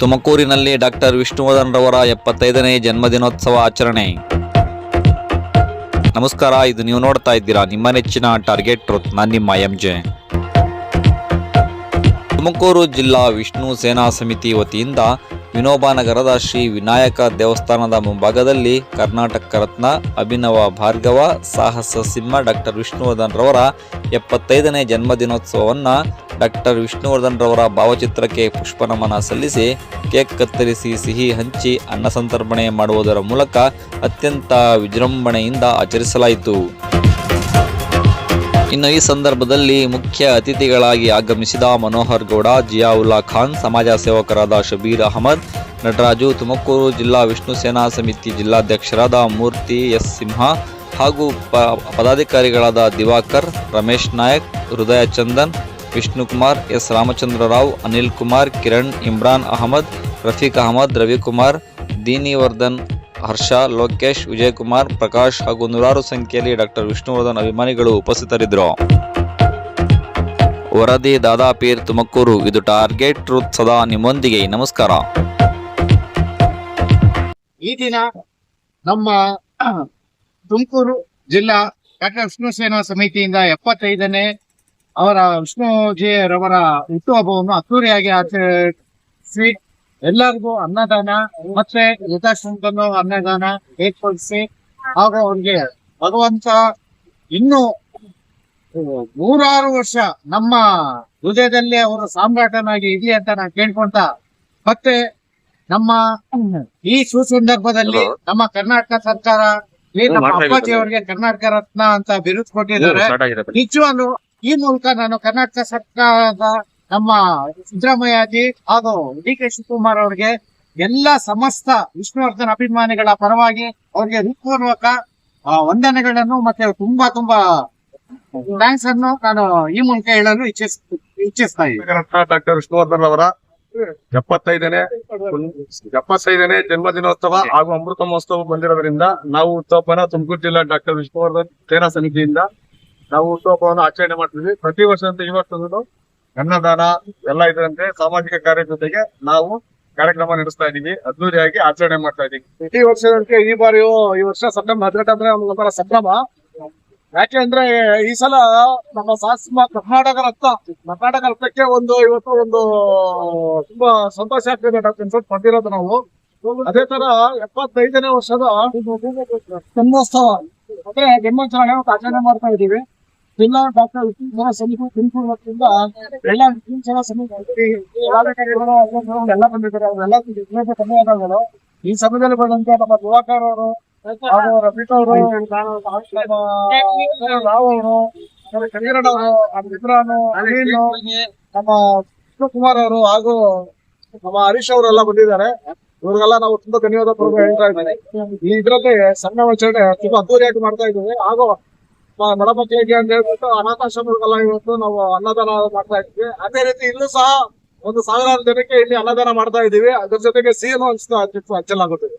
ತುಮಕೂರಿನಲ್ಲಿ ಡಾಕ್ಟರ್ ವಿಷ್ಣುವರ್ಧನ್ ರವರ ಎಪ್ಪತ್ತೈದನೇ ಜನ್ಮದಿನೋತ್ಸವ ಆಚರಣೆ. ನಮಸ್ಕಾರ, ಇದು ನೀವು ನೋಡ್ತಾ ಇದ್ದೀರಾ ನಿಮ್ಮ ನೆಚ್ಚಿನ ಟಾರ್ಗೆಟ್ ಟ್ರೂತ್, ನಾನು ನಿಮ್ಮ ಎಂ ಜೆ. ತುಮಕೂರು ಜಿಲ್ಲಾ ವಿಷ್ಣು ಸೇನಾ ಸಮಿತಿ ವತಿಯಿಂದ ವಿನೋಬಾನಗರದ ಶ್ರೀ ವಿನಾಯಕ ದೇವಸ್ಥಾನದ ಮುಂಭಾಗದಲ್ಲಿ ಕರ್ನಾಟಕ ರತ್ನ ಅಭಿನವ ಭಾರ್ಗವ ಸಾಹಸ ಸಿಂಹ ಡಾಕ್ಟರ್ ವಿಷ್ಣುವರ್ಧನ್ ರವರ ಎಪ್ಪತ್ತೈದನೇ ಜನ್ಮದಿನೋತ್ಸವವನ್ನು ಡಾಕ್ಟರ್ ವಿಷ್ಣುವರ್ಧನ್ ರವರ ಭಾವಚಿತ್ರಕ್ಕೆ ಪುಷ್ಪನಮನ ಸಲ್ಲಿಸಿ ಕೇಕ್ ಕತ್ತರಿಸಿ ಸಿಹಿ ಹಂಚಿ ಅನ್ನ ಸಂತರ್ಪಣೆ ಮಾಡುವುದರ ಮೂಲಕ ಅತ್ಯಂತ ವಿಜೃಂಭಣೆಯಿಂದ ಆಚರಿಸಲಾಯಿತು. ಇನ್ನು ಈ ಸಂದರ್ಭದಲ್ಲಿ ಮುಖ್ಯ ಅತಿಥಿಗಳಾಗಿ ಆಗಮಿಸಿದ ಮನೋಹರ್ ಗೌಡ, ಜಿಯಾವುಲ್ಲಾ ಖಾನ್, ಸಮಾಜ ಸೇವಕರಾದ ಶಬೀರ್ ಅಹಮದ್, ನಟರಾಜು ತುಮಕೂರು ಜಿಲ್ಲಾ ವಿಷ್ಣು ಸೇನಾ ಸಮಿತಿ ಜಿಲ್ಲಾಧ್ಯಕ್ಷರಾದ ಮೂರ್ತಿ ಎಸ್ ಸಿಂಹ ಹಾಗೂ ಪದಾಧಿಕಾರಿಗಳಾದ ದಿವಾಕರ್, ರಮೇಶ್ ನಾಯಕ್, ಹೃದಯ ಚಂದನ್ ವಿಷ್ಣುಕುಮಾರ್ ಎಸ್ ರಾಮಚಂದ್ರ ರಾವ್, ಅನಿಲ್ ಕುಮಾರ್, ಕಿರಣ್, ಇಮ್ರಾನ್ ಅಹಮದ್, ರಫೀಕ್ ಅಹಮದ್ ರವಿಕುಮಾರ್ ದೀನಿವರ್ಧನ್, ಹರ್ಷ, ಲೋಕೇಶ್ ವಿಜಯಕುಮಾರ್ ಪ್ರಕಾಶ್ ಹಾಗೂ ನೂರಾರು ಸಂಖ್ಯೆಯಲ್ಲಿ ಡಾಕ್ಟರ್ ವಿಷ್ಣುವರ್ಧನ್ ಅಭಿಮಾನಿಗಳು ಉಪಸ್ಥಿತರಿದ್ದರು. ವರದಿ ದಾದಾಪೀರ್ ತುಮಕೂರು, ಇದು ಟಾರ್ಗೆಟ್ ಟ್ರೂತ್ ಸದಾ ನಿಮ್ಮೊಂದಿಗೆ. ನಮಸ್ಕಾರ. ಈ ದಿನ ನಮ್ಮ ತುಮಕೂರು ಜಿಲ್ಲಾ ಡಾಕ್ಟರ್ ವಿಷ್ಣು ಸೇನಾ ಸಮಿತಿಯಿಂದ ಎಪ್ಪತ್ತೈದನೇ ಅವರ ವಿಷ್ಣುಜಿ ರವರ ಹುಟ್ಟುಹಬ್ಬವನ್ನು ಅದ್ದೂರಿಯಾಗಿ ಆಚರಿಸಿ ಎಲ್ಲರಿಗೂ ಅನ್ನದಾನ ಮತ್ತೆ ಯಥಾಶಂಕನು ಅನ್ನದಾನ ಏರ್ಪಡಿಸಿ ಹಾಗೂ ಅವ್ರಿಗೆ ಭಗವಂತ ಇನ್ನು ನೂರಾರು ವರ್ಷ ನಮ್ಮ ಹೃದಯದಲ್ಲಿ ಅವರು ಸಾಮ್ರಾಟನಾಗಿ ಇರ್ಲಿ ಅಂತ ನಾನು ಕೇಳ್ಕೊಂತ ಮತ್ತೆ ನಮ್ಮ ಈ ಸುಸಂದರ್ಭದಲ್ಲಿ ನಮ್ಮ ಕರ್ನಾಟಕ ಸರ್ಕಾರ ನಮ್ಮ ಅಪ್ಪಾಜಿ ಅವರಿಗೆ ಕರ್ನಾಟಕ ರತ್ನ ಅಂತ ಬಿರುದು ಕೊಟ್ಟಿದ್ದಾರೆ. ನಿಜವಾಗ್ಲು ಈ ಮೂಲಕ ನಾನು ಕರ್ನಾಟಕ ಸರ್ಕಾರದ ನಮ್ಮ ಸಿದ್ದರಾಮಯ್ಯಜಿ ಹಾಗೂ ಡಿ ಕೆ ಶಿವಕುಮಾರ್ ಅವರಿಗೆ ಎಲ್ಲ ಸಮಸ್ತ ವಿಷ್ಣುವರ್ಧನ್ ಅಭಿಮಾನಿಗಳ ಪರವಾಗಿ ಅವರಿಗೆ ಹೃತ್ಪೂರ್ವಕ ವಂದನೆಗಳನ್ನು ಮತ್ತೆ ತುಂಬಾ ತುಂಬಾ ಥ್ಯಾಂಕ್ಸ್ ಅನ್ನು ನಾನು ಈ ಮೂಲಕ ಹೇಳಲು ಇಚ್ಛಿಸ್, ಇಚ್ಛಿಸ್ತಾ ಇದ್ದೀನಿ. ಡಾಕ್ಟರ್ ವಿಷ್ಣುವರ್ಧನ್ ಅವರ ಎಪ್ಪತ್ತೈದನೇ ಎಪ್ಪತ್ತೈದನೇ ಜನ್ಮದಿನೋತ್ಸವ ಹಾಗೂ ಅಮೃತ ಮಹೋತ್ಸವ ಬಂದಿರೋದ್ರಿಂದ ನಾವು ಉತ್ಸವನ ತುಮಕೂರು ಜಿಲ್ಲಾ ಡಾಕ್ಟರ್ ವಿಷ್ಣುವರ್ಧನ್ ಸೇನಾ ಸಮಿತಿಯಿಂದ ನಾವು ಉತ್ಸವವನ್ನು ಆಚರಣೆ ಮಾಡ್ತೀವಿ ಪ್ರತಿ ವರ್ಷದಂತೆ ಈ ವರ್ಷದೂ ಅನ್ನದಾನ ಎಲ್ಲ ಇದರಂತೆ ಸಾಮಾಜಿಕ ಕಾರ್ಯ ಜೊತೆಗೆ ನಾವು ಕಾರ್ಯಕ್ರಮ ನಡೆಸ್ತಾ ಇದೀವಿ ಅದ್ದೂರಿಯಾಗಿ ಆಚರಣೆ ಮಾಡ್ತಾ ಇದೀವಿ ಪ್ರತಿ ವರ್ಷದಂತೆ ಈ ಬಾರಿಯೂ ಈ ವರ್ಷ ಸೆಪ್ಟೆಂಬರ್ ಹದಿನೆಂಟು ಅಂದ್ರೆ ಒಂಥರ ಸಂಭ್ರಮ. ಯಾಕೆ ಅಂದ್ರೆ ಈ ಸಲ ನಮ್ಮ ಸಾಸ್ಮ ಕರ್ನಾಟಕ ರತ್ನ, ಕರ್ನಾಟಕ ರತ್ನಕ್ಕೆ ಒಂದು ಇವತ್ತು ಒಂದು ತುಂಬಾ ಸಂತೋಷ ಆಗ್ತಿದೆ ಡಾಕ್ಟರ್ ಪಡೆದಿರೋದು ನಾವು. ಅದೇ ತರ ಎಪ್ಪತ್ತೈದನೇ ವರ್ಷದ ಜನ್ಮೋತ್ಸವ ಅಂದ್ರೆ ಜನ್ಮೋತ್ಸವ ಆಚರಣೆ ಮಾಡ್ತಾ ಇದೀವಿ ಜಿಲ್ಲಾ ಡಾಕ್ಟರ್ ವಿಷ್ಣು ಸಮಿತಿ ತುಮಕೂರು ವತಿಯಿಂದ ಎಲ್ಲ ವಿಷ್ಣು ಸಮಿತಿ ಎಲ್ಲ ಬಂದಿದ್ದಾರೆ. ಅವರೆಲ್ಲ ಕಮ್ಮಿ ಧನ್ಯವಾದಗಳು ಈ ಸಮಯದಲ್ಲಿ ಬಂದಂತೆ ನಮ್ಮ ದಿವಾಕರ್ ಅವರು, ಹಾಗೂ ರಫೀಕ್ ಅವರು ರಾವ್ ಅವರು ಶಂಕರಣ್ಣ ಅವರು ನಮ್ಮ ಅನಿಲ್ ನಮ್ಮ ಅವರು, ಹಾಗೂ ನಮ್ಮ ಹರೀಶ್ ಅವರೆಲ್ಲ ಬಂದಿದ್ದಾರೆ. ಇವ್ರಿಗೆಲ್ಲ ನಾವು ತುಂಬಾ ಧನ್ಯವಾದ ಹೇಳ್ತಾ ಇದ್ದೀನಿ ಈ ಇದ್ರಲ್ಲಿ ಸಣ್ಣ ಆಚರಣೆ ತುಂಬಾ ಅದ್ದೂರಿಯಾಗಿ ಮಾಡ್ತಾ ಇದ್ದೇವೆ. ಹಾಗೂ ಬಡ ಮಕ್ಕಳಿಗೆ ಅಂತ ಹೇಳ್ಬಿಟ್ಟು ಅನಾಥಾಶ್ರಮಗಳಿಗೆಲ್ಲ ಇವತ್ತು ನಾವು ಅನ್ನದಾನ ಮಾಡ್ತಾ ಇದ್ವಿ ಅದೇ ರೀತಿ ಇಲ್ಲೂ ಸಹ ಒಂದು ಸಾವಿರಾರು ಜನಕ್ಕೆ ಇಲ್ಲಿ ಅನ್ನದಾನ ಮಾಡ್ತಾ ಇದೀವಿ ಅದ್ರ ಜೊತೆಗೆ ಹಂಚ್ತಾ ಹಂಚಲಾಗುತ್ತದೆ